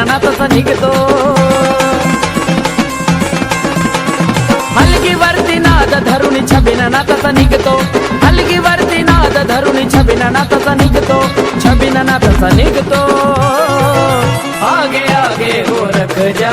अनाथाचा निघतो. हलगीवरती नाद धरून छबिना नाताचा निघतो. हलगीवरती नाद धरून छबिना नाताचा निघतो. छबिना नाताचा निघतो. आगे आगे गोरख जा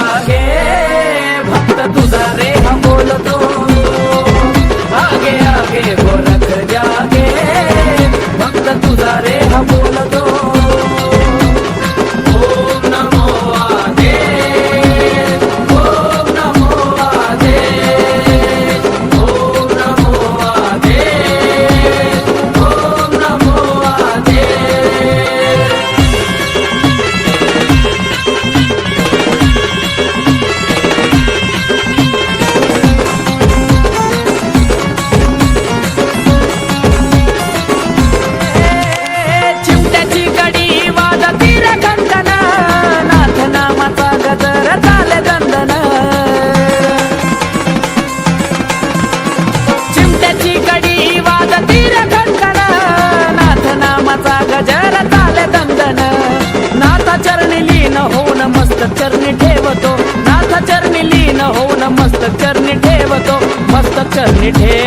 निठे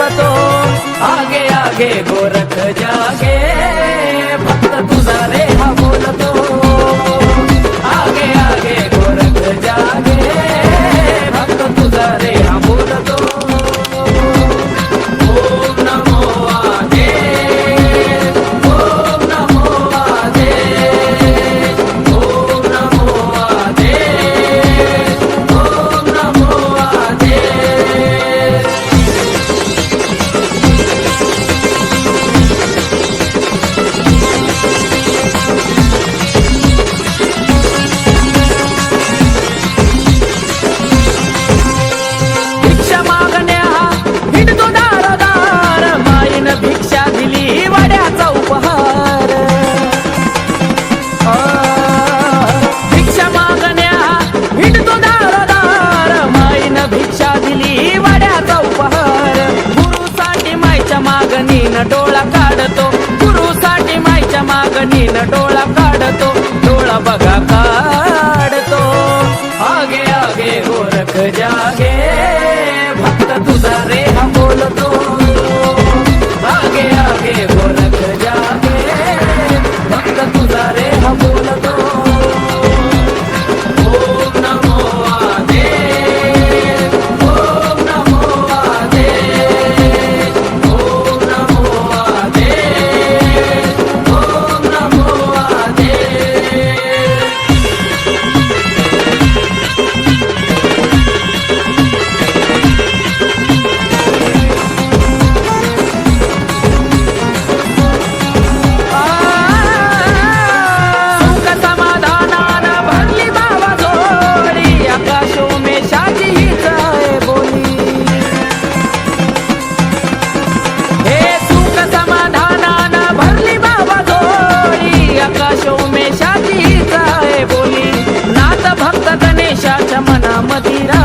वो आगे आगे गोरख जागे। डोळा काढतो. गुरुसाठी मायच्या मागणीनं डोळा काढतो. डोळा बघा काढतो. आगे आगे गोरख जागे. भक्त तुझा रे हा बोलतो. రమణ మదిరా